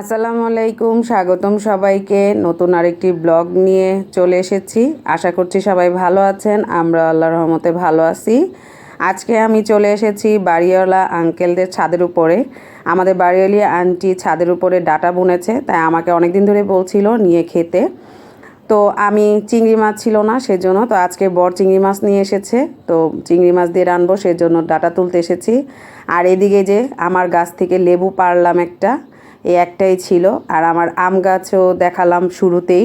আসসালামু আলাইকুম, স্বাগতম সবাইকে। নতুন আরেকটি ব্লগ নিয়ে চলে এসেছি। আশা করছি সবাই ভালো আছেন, আমরা আল্লাহর রহমতে ভালো আছি। আজকে আমি চলে এসেছি বাড়িওয়ালা আঙ্কেলদের ছাদের উপরে। আমাদের বাড়িওয়ালি আন্টি ছাদের উপরে ডাটা বুনেছে, তাই আমাকে অনেক দিন ধরে বলছিল নিয়ে খেতে। তো আমি চিংড়ি মাছ ছিল না সেজন্য, তো আজকে বর চিংড়ি মাছ নিয়ে এসেছে। তো চিংড়ি মাছ দিয়ে রানবো সেজন্য ডাটা তুলতে এসেছি। আর এদিকে যে আমার গাছ থেকে লেবু পারলাম একটা এই একটাই ছিল। আর আমার আম গাছও দেখালাম শুরুতেই।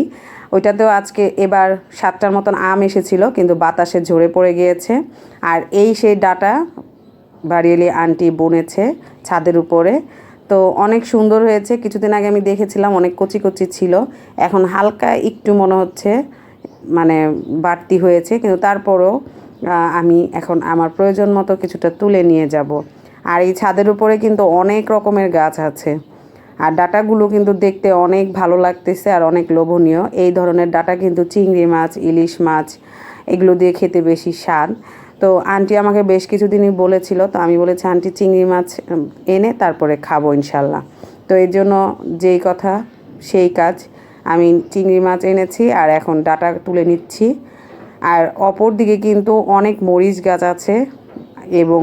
ওইটাতেও আজকে এবার সাতটার মতন আম এসেছিল, কিন্তু বাতাসে ঝরে পড়ে গিয়েছে। আর এই সেই ডাটা বাড়িয়েলি আন্টি বুনেছে ছাদের উপরে। তো অনেক সুন্দর হয়েছে। কিছুদিন আগে আমি দেখেছিলাম, অনেক কচি কচি ছিল। এখন হালকা একটু মনে হচ্ছে মানে বাড়তি হয়েছে। কিন্তু তারপরও আমি এখন আমার প্রয়োজন মতো কিছুটা তুলে নিয়ে যাব। আর এই ছাদের উপরে কিন্তু অনেক রকমের গাছ আছে। আর ডাটাগুলো কিন্তু দেখতে অনেক ভালো লাগতেছে আর অনেক লোভনীয়। এই ধরনের ডাটা কিন্তু চিংড়ি মাছ, ইলিশ মাছ, এগুলো দিয়ে খেতে বেশি স্বাদ। তো আন্টি আমাকে বেশ কিছুদিনই বলেছিল, তো আমি বলেছি, আন্টি, চিংড়ি মাছ এনে তারপরে খাব ইনশাল্লাহ। তো এর জন্য যেই কথা, সেই কাজ আমি চিংড়ি মাছ এনেছি আর এখন ডাটা তুলে নিচ্ছি। আর অপর দিকে কিন্তু অনেক মরিচ গাছ আছে এবং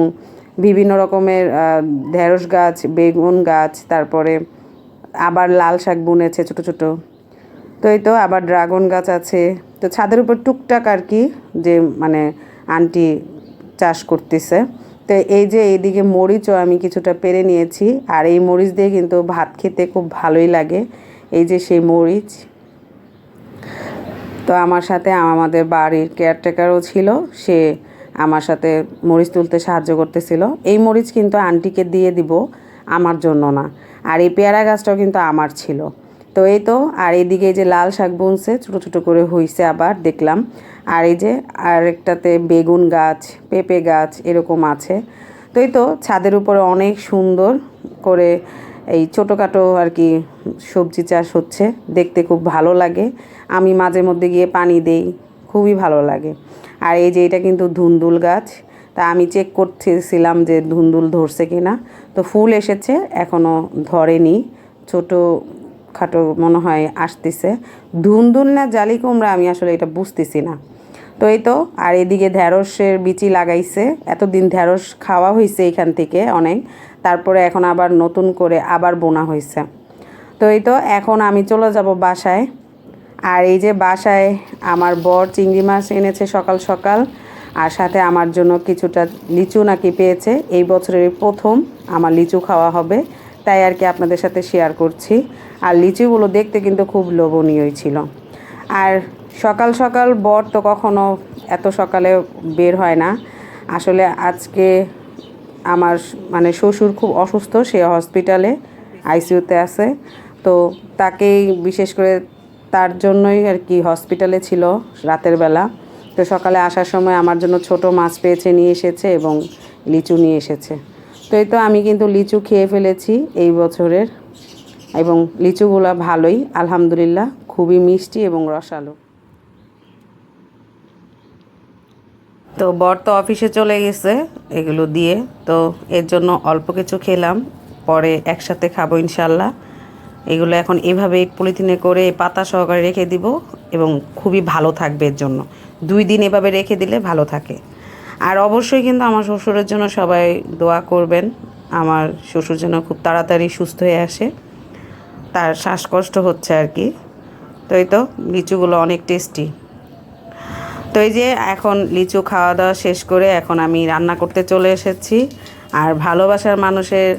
বিভিন্ন রকমের ঢেঁড়স গাছ, বেগুন গাছ, তারপরে আবার লাল শাক বুনেছে ছোট ছোট। তো এই তো আবার ড্রাগন গাছ আছে। তো ছাদের উপর টুকটাক আর কি যে মানে আন্টি চাষ করতেছে। তো এই যে এইদিকে মরিচও আমি কিছুটা পেরে নিয়েছি। আর এই মরিচ দিয়ে কিন্তু ভাত খেতে খুব ভালোই লাগে। এই যে সেই মরিচ। তো আমার সাথে আমাদের বাড়ির কেয়ারটেকারও ছিল। সে আমার সাথে মরিচ তুলতে সাহায্য করতেছিল। এই মরিচ কিন্তু আন্টিকে দিয়ে দিব। আমার জন্য না। আর এই পেয়ারা গাছটাও কিন্তু আমার ছিল। তো এই তো, আর এইদিকে যে লাল শাক বুনছে, ছোটো ছোটো করে হইছে আবার, দেখলাম। আর এই যে আরেকটাতে বেগুন গাছ, পেঁপে গাছ এরকম আছে। তো এই তো, ছাদের উপরে অনেক সুন্দর করে এই ছোটোখাটো আর কি সবজি চাষ হচ্ছে, দেখতে খুব ভালো লাগে। আমি মাঝে মধ্যে গিয়ে পানি দেই, খুবই ভালো লাগে। আর এই যে এটা কিন্তু ধুন্দুল গাছ তা আমি চেক করতেছিলাম যে ধুন্দুল ধরছে কি না তো ফুল এসেছে এখনও ধরেনি। ছোটো খাটো মনে হয় আসতেছে। ধুন্দুল না জালি কুমড়া আমি আসলে এটা বুঝতেছি না। তো এই তো, আর এদিকে ঢ্যাঁড়সের বিচি লাগাইছে। এতদিন ঢ্যাঁড়স খাওয়া হয়েছে এখান থেকে অনেক। তারপরে এখন আবার নতুন করে আবার বোনা হয়েছে তো এই তো, এখন আমি চলে যাব বাসায়। আর এই যে বাসায় আমার বর চিংড়ি মাছ এনেছে সকাল সকাল। আর সাথে আমার জন্য কিছুটা লিচু নাকি পেয়েছে। এই বছরের প্রথম আমার লিচু খাওয়া হবে। তাই আর কি আপনাদের সাথে শেয়ার করছি। আর লিচুগুলো দেখতে কিন্তু খুব লোভনীয়ই ছিল। আর সকাল সকাল বর তো কখনো এত সকালে বের হয় না। আসলে আজকে আমার মানে শ্বশুর খুব অসুস্থ, সে হসপিটালে আইসিউতে আছে। তো তাকেই বিশেষ করে তার জন্যই আর কি হসপিটালে ছিল রাতের বেলা। তো সকালে আসার সময় আমার জন্য ছোট মাছ পেয়েছে, নিয়ে এসেছে এবং লিচু নিয়ে এসেছে। তো এই তো আমি কিন্তু লিচু খেয়ে ফেলেছি এই বছরের এবং লিচুগুলো ভালোই, আলহামদুলিল্লাহ, খুবই মিষ্টি এবং রসালো। তো বর তো অফিসে চলে গেছে এগুলো দিয়ে, তো এর জন্য অল্প কিছু খেলাম, পরে একসাথে খাব ইনশাল্লাহ। এগুলো এখন এভাবে পলিথিনে করে পাতা সহকারে রেখে দিব এবং খুবই ভালো থাকবে এর জন্য। দুই দিন এভাবে রেখে দিলে ভালো থাকে। আর অবশ্যই কিন্তু আমার শ্বশুরের জন্য সবাই দোয়া করবেন। আমার শ্বশুর যেন খুব তাড়াতাড়ি সুস্থ হয়ে আসে। তার শ্বাসকষ্ট হচ্ছে আর কি। তো এই তো, লিচুগুলো অনেক টেস্টি তো এই যে এখন লিচু খাওয়া দাওয়া শেষ করে এখন আমি রান্না করতে চলে এসেছি। আর ভালোবাসার মানুষের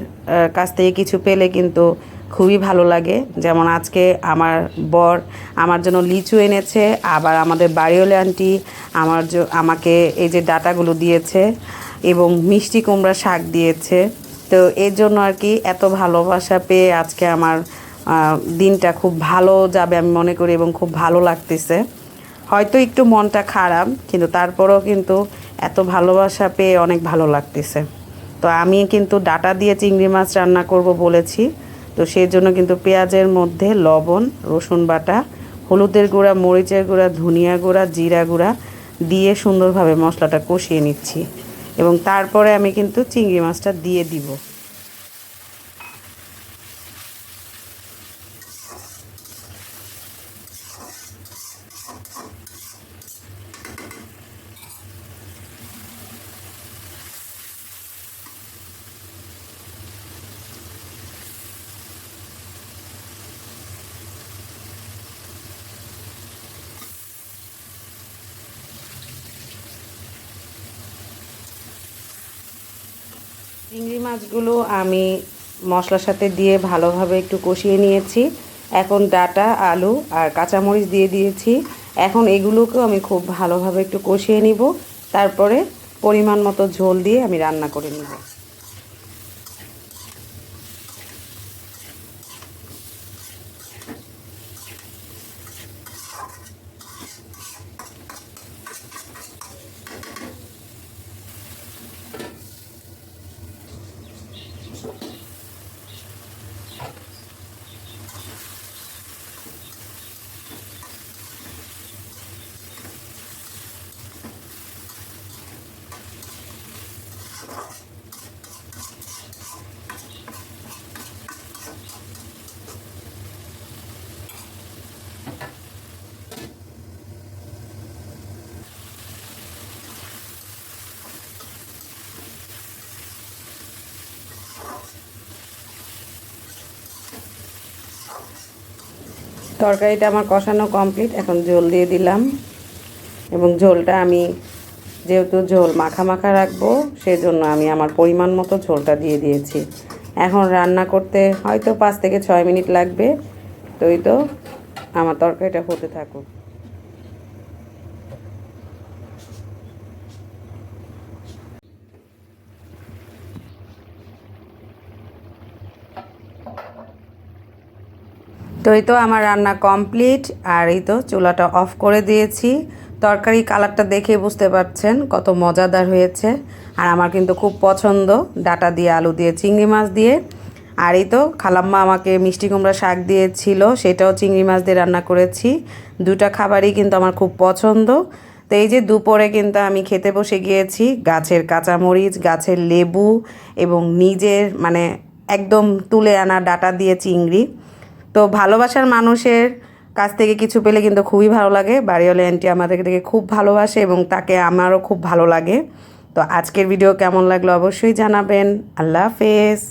কাছ থেকে কিছু পেলে কিন্তু খুবই ভালো লাগে। যেমন আজকে আমার বর আমার জন্য লিচু এনেছে, আবার আমাদের বাড়িওয়ালে আন্টি আমার আমাকে এই যে ডাটাগুলো দিয়েছে এবং মিষ্টি কুমড়া শাক দিয়েছে। তো এর জন্য আর কি এত ভালোবাসা পেয়ে আজকে আমার দিনটা খুব ভালো যাবে আমি মনে করি এবং খুব ভালো লাগতেছে। হয়তো একটু মনটা খারাপ, কিন্তু তারপরেও কিন্তু এত ভালোবাসা পেয়ে অনেক ভালো লাগতেছে। তো আমি কিন্তু ডাটা দিয়ে চিংড়ি মাছ রান্না করব বলেছি। তো সেই জন্য কিন্তু পেঁয়াজের মধ্যে লবণ, রসুন বাটা, হলুদের গুঁড়া, মরিচের গুঁড়া, ধনিয়া গুঁড়া, জিরা গুঁড়া দিয়ে সুন্দরভাবে মশলাটা কষিয়ে নিচ্ছি। এবং তারপরে আমি কিন্তু চিংড়ি মাছটা দিয়ে দিব। চিংড়ি মাছগুলো আমি মশলার সাথে দিয়ে ভালোভাবে একটু কষিয়ে নিয়েছি। এখন ডাটা, আলু আর কাঁচামরিচ দিয়ে দিয়েছি। এখন এগুলোকেও আমি খুব ভালোভাবে একটু কষিয়ে নিব। তারপরে পরিমাণ মতো ঝোল দিয়ে আমি রান্না করে নিব। তরকারিটা আমার কষানো কমপ্লিট, এখন ঝোল দিয়ে দিলাম। এবং ঝোলটা আমি যেহেতু ঝোল মাখা মাখা রাখব, সেজন্য আমি আমার পরিমাণ মতো ঝোলটা দিয়ে দিয়েছি। এখন রান্না করতে হয়তো পাঁচ থেকে ছয় মিনিট লাগবে, তো তো আমার তরকারিটা হতে থাকুক। তো এই তো আমার রান্না কমপ্লিট, আর এই তো চুলাটা অফ করে দিয়েছি। তরকারি কালারটা দেখে বুঝতে পারছেন কত মজাদার হয়েছে। আর আমার কিন্তু খুব পছন্দ ডাটা দিয়ে আলু দিয়ে চিংড়ি মাছ দিয়ে। আর এই তো খালাম্মা আমাকে মিষ্টি কুমড়া শাক দিয়েছিল, সেটাও চিংড়ি মাছ দিয়ে রান্না করেছি। দুটা খাবারই কিন্তু আমার খুব পছন্দ। তো এই যে দুপুরে কিন্তু আমি খেতে বসে গিয়েছি, গাছের কাঁচামরিচ, গাছের লেবু এবং নিজের মানে একদম তুলে আনা ডাটা দিয়ে চিংড়ি। তো ভালোবাসার মানুষের কাছ থেকে কিছু পেলে কিন্তু খুবই ভালো লাগে। বাড়িওয়ালা অ্যান্টি আমাদেরকে খুব ভালোবাসে এবং তাকে আমারও খুব ভালো লাগে। তো আজকের ভিডিও কেমন লাগল অবশ্যই জানাবেন। আল্লাহ হাফেজ।